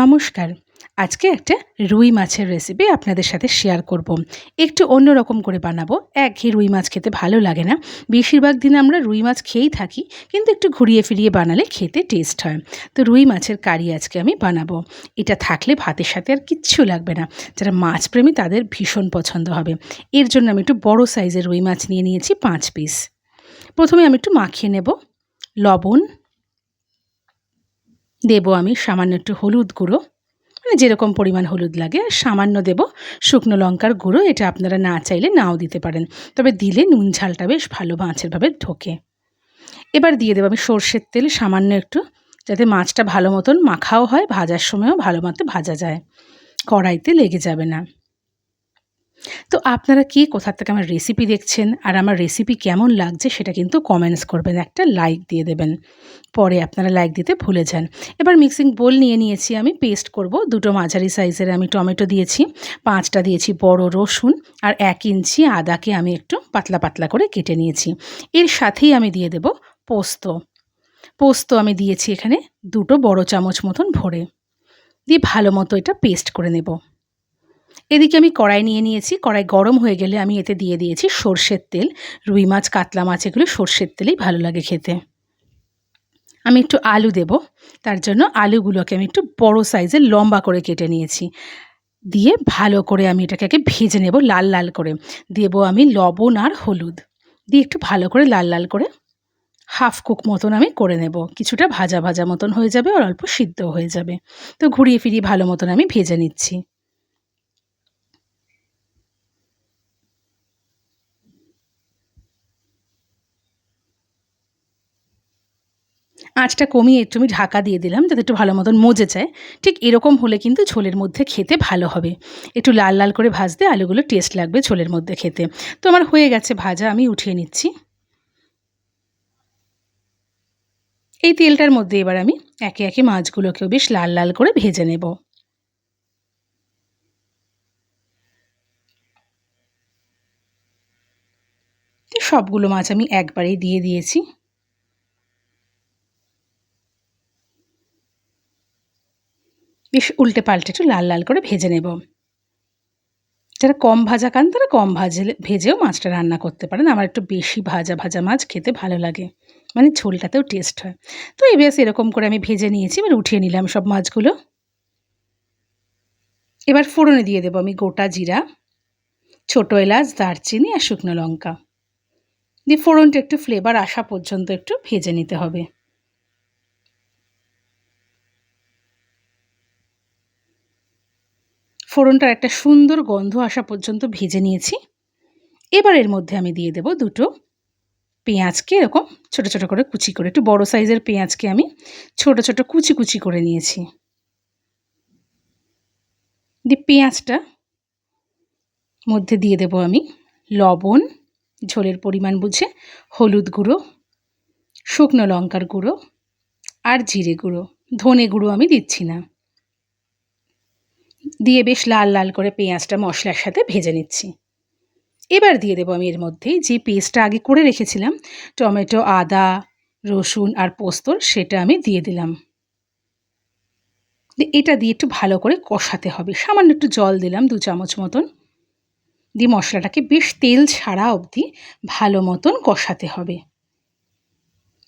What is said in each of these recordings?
নমস্কার। আজকে একটা রুই মাছের রেসিপি আপনাদের সাথে শেয়ার করব। একটু অন্যরকম করে বানাবো। একঘেয়ে রুই মাছ খেতে ভালো লাগে না। বেশিরভাগ দিন আমরা রুই মাছ খেয়েই থাকি, কিন্তু একটু ঘুরিয়ে ফিরিয়ে বানালে খেতে টেস্ট হয়। তো রুই মাছের কারি আজকে আমি বানাবো। এটা থাকলে ভাতের সাথে আর কিচ্ছু লাগবে না। যারা মাছ প্রেমী, তাদের ভীষণ পছন্দ হবে। এর জন্য আমি একটু বড় সাইজের রুই মাছ নিয়ে নিয়েছি পাঁচ পিস প্রথমে আমি একটু মাখিয়ে নেব। লবণ দেবো আমি সামান্য একটু হলুদ গুঁড়ো। মানে যেরকম পরিমাণ হলুদ লাগে, সামান্য দেব। শুকনো লঙ্কার গুঁড়ো, এটা আপনারা না চাইলে নাও দিতে পারেন। তবে দিলে নুন ঝালটা বেশ ভালো মাছেরভাবে ঢোকে। এবার দিয়ে দেবো আমি সর্ষের তেল সামান্য একটু, যাতে মাছটা ভালো মতন মাখাও হয়, ভাজার সময়ও ভালো মতো ভাজা যায়। কড়াইতে লেগে যাবে না। তো আপনারা কে কোথা থেকে আমার রেসিপি দেখছেন? আর আমার রেসিপি কেমন লাগছে সেটা কিন্তু কমেন্টস করবেন, একটা লাইক দিয়ে দেবেন। পরে আপনারা লাইক দিতে ভুলে যান। এবার মিক্সিং বোল নিয়ে নিয়েছি আমি পেস্ট করব। দুটো মাঝারি সাইজের আমি টমেটো দিয়েছি, পাঁচটা দিয়েছি বড় রসুন, আর এক ইঞ্চি আদাকে আমি একটু পাতলা পাতলা করে কেটে নিয়েছি। এর সাথেই আমি দিয়ে দেব পোস্ত। পোস্ত আমি দিয়েছি এখানে দুটো বড় চামচ মতন ভরে। দিয়ে ভালো মতো এটা পেস্ট করে নেব। এদিকে আমি কড়াই নিয়ে নিয়েছি, কড়াই গরম হয়ে গেলে আমি এতে দিয়ে দিয়েছি সর্ষের তেল, রুই মাছ, কাতলা মাছ, এগুলো সর্ষের তেলেই ভালো লাগে খেতে। আমি একটু আলু দেব, তার জন্য আলুগুলোকে আমি একটু বড় সাইজের লম্বা করে কেটে নিয়েছি। দিয়ে ভালো করে আমি এটাকে ভেজে নেব লাল লাল করে। দেবো আমি লবণ আর হলুদ। দিয়ে একটু ভালো করে লাল লাল করে হাফ কুক মতন আমি করে নেব। কিছুটা ভাজা ভাজা মতন হয়ে যাবে আর অল্প সিদ্ধ হয়ে যাবে। তো ঘুরিয়ে ফিরিয়ে ভালো মতন আমি ভেজে নিচ্ছি। আঁচটা কমিয়ে একটু আমি ঢাকা দিয়ে দিলাম যাতে একটু ভালো মতন মজে যায় ঠিক এরকম হলে কিন্তু ঝোলের মধ্যে খেতে ভালো হবে। একটু লাল লাল করে ভাজতে আলুগুলো টেস্ট লাগবে ঝোলের মধ্যে খেতে। তো আমার হয়ে গেছে, ভাজা আমি উঠিয়ে নিচ্ছি। এই তেলটার মধ্যে এবার আমি একে একে মাছগুলোকেও বেশ লাল লাল করে ভেজে নেব। সবগুলো মাছ আমি একবারেই দিয়ে দিয়েছি। বেশ উল্টে পাল্টে একটু লাল লাল করে ভেজে নেব। যারা কম ভাজা খান, তারা কম ভাজে ভেজেও মাছটা রান্না করতে পারেন। আমার একটু বেশি ভাজা ভাজা মাছ খেতে ভালো লাগে। মানে ঝোলটাতেও টেস্ট হয়। তো এই বেশ এরকম করে আমি ভেজে নিয়েছি, এবার উঠিয়ে নিলাম সব মাছগুলো। এবার ফোড়নে দিয়ে দেবো আমি গোটা জিরা, ছোটো এলাচ, দারচিনি আর শুকনো লঙ্কা। দিয়ে ফোড়নটা একটু ফ্লেভার আসা পর্যন্ত একটু ভেজে নিতে হবে। ফোড়নটার একটা সুন্দর গন্ধ আসা পর্যন্ত ভেজে নিয়েছি। এবার এর মধ্যে আমি দিয়ে দেব দুটো পেঁয়াজকে এরকম ছোট ছোট করে কুচি করে, একটু বড় সাইজের পেঁয়াজকে আমি ছোট ছোট কুচি কুচি করে নিয়েছি। দিয়ে পেঁয়াজটা মধ্যে দিয়ে দেব আমি লবণ, ঝোলের পরিমাণ বুঝে হলুদ গুঁড়ো, শুকনো লঙ্কার গুঁড়ো আর জিরে গুঁড়ো। ধনে গুঁড়ো আমি দিচ্ছি না। দিয়ে বেশ লাল লাল করে পেঁয়াজটা মশলার সাথে ভেজে নিচ্ছি। এবার দিয়ে দেবো আমি এর মধ্যেই যে পেস্টটা আগে করে রেখেছিলাম, টমেটো, আদা, রসুন আর পোস্তর সেটা আমি দিয়ে দিলাম। এটা দিয়ে একটু ভালো করে কষাতে হবে। সামান্য একটু জল দিলাম দু চামচ মতন। দিয়ে মশলাটাকে বেশ তেল ছাড়া অবধি ভালো মতন কষাতে হবে।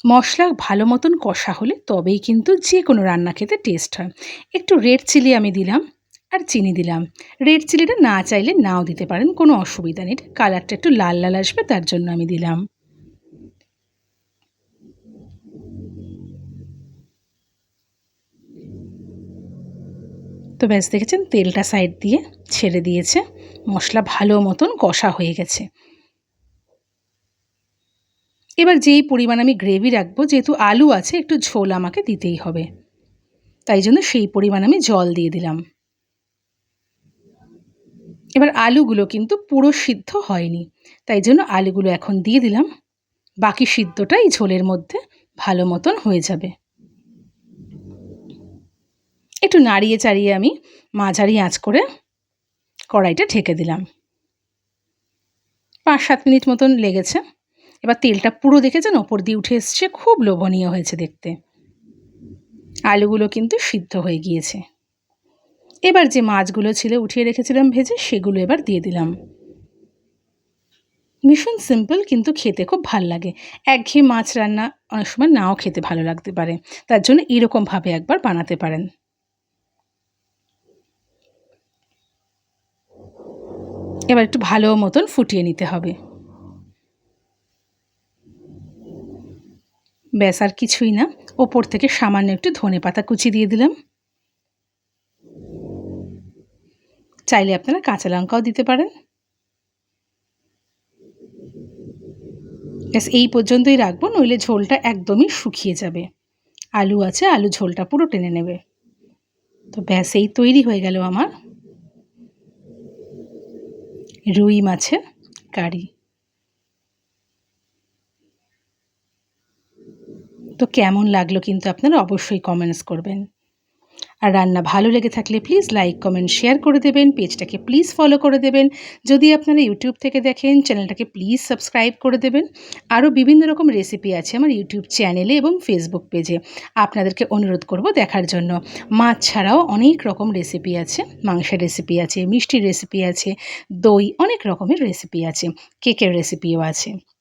মশলা ভালো মতন কষা হলে তবেই কিন্তু যে কোনো রান্না খেতে টেস্ট হয়। একটু রেড চিলি আমি দিলাম। আর চিনি দিলাম। রেড চিলিটা না চাইলে নাও দিতে পারেন, কোনো অসুবিধা নেই। কালারটা একটু লাল লাল আসবে, তার জন্য আমি দিলাম। তো ব্যাস, দেখেছেন তেলটা সাইড দিয়ে ছেড়ে দিয়েছে। মশলা ভালো মতন কষা হয়ে গেছে। এবার যেই পরিমাণ আমি গ্রেভি রাখব, যেহেতু আলু আছে, একটু ঝোল আমাকে দিতেই হবে। তাই জন্য সেই পরিমাণ আমি জল দিয়ে দিলাম। এবার আলুগুলো কিন্তু পুরো সিদ্ধ হয়নি। তাই জন্য আলুগুলো এখন দিয়ে দিলাম। বাকি সিদ্ধটা এই ঝোলের মধ্যে ভালো মতন হয়ে যাবে। একটু নাড়িয়ে চাড়িয়ে আমি মাঝারি আঁচ করে কড়াইটা ঢেকে দিলাম। পাঁচ সাত মিনিট মতন লেগেছে। এবার তেলটা পুরো দেখেছেন? ওপর দিয়ে উঠে এসছে। খুব লোভনীয় হয়েছে দেখতে। আলুগুলো কিন্তু সিদ্ধ হয়ে গিয়েছে। এবার যে মাছগুলো ছিল উঠিয়ে রেখেছিলাম ভেজে, সেগুলো এবার দিয়ে দিলাম। ভীষণ সিম্পল কিন্তু খেতে খুব ভালো লাগে। একঘেয়ে মাছ রান্না অনেক সময় নাও খেতে ভালো লাগতে পারে। তার জন্য এরকমভাবে একবার বানাতে পারেন। এবার একটু ভালো মতন ফুটিয়ে নিতে হবে। ব্যাস, আর কিছুই না। ওপর থেকে সামান্য একটু ধনে পাতা কুচি দিয়ে দিলাম। চাইলে আপনারা কাঁচা লঙ্কাও দিতে পারেন। ব্যাস, এই পর্যন্তই রাখব, নইলে ঝোলটা একদমই শুকিয়ে যাবে। আলু আছে, আলু ঝোলটা পুরো টেনে নেবে। তো ব্যাস, এই তৈরি হয়ে গেল আমার। রুই মাছের কারি। তো কেমন লাগল কিন্তু আপনারা অবশ্যই কমেন্টস করবেন। আর রান্না ভালো লেগে থাকলে প্লিজ লাইক কমেন্ট শেয়ার করে দেবেন। পেজটাকে প্লিজ ফলো করে দেবেন। যদি আপনারা ইউটিউব থেকে দেখেন চ্যানেলটাকে প্লিজ সাবস্ক্রাইব করে দেবেন। আরও বিভিন্ন রকম রেসিপি আছে আমার ইউটিউব চ্যানেলে এবং ফেসবুক পেজে আপনাদেরকে অনুরোধ করব দেখার জন্য। মাছ ছাড়াও অনেক রকম রেসিপি আছে। মাংসের রেসিপি আছে, মিষ্টির রেসিপি আছে, দই, অনেক রকমের রেসিপি আছে। কেকের রেসিপিও আছে।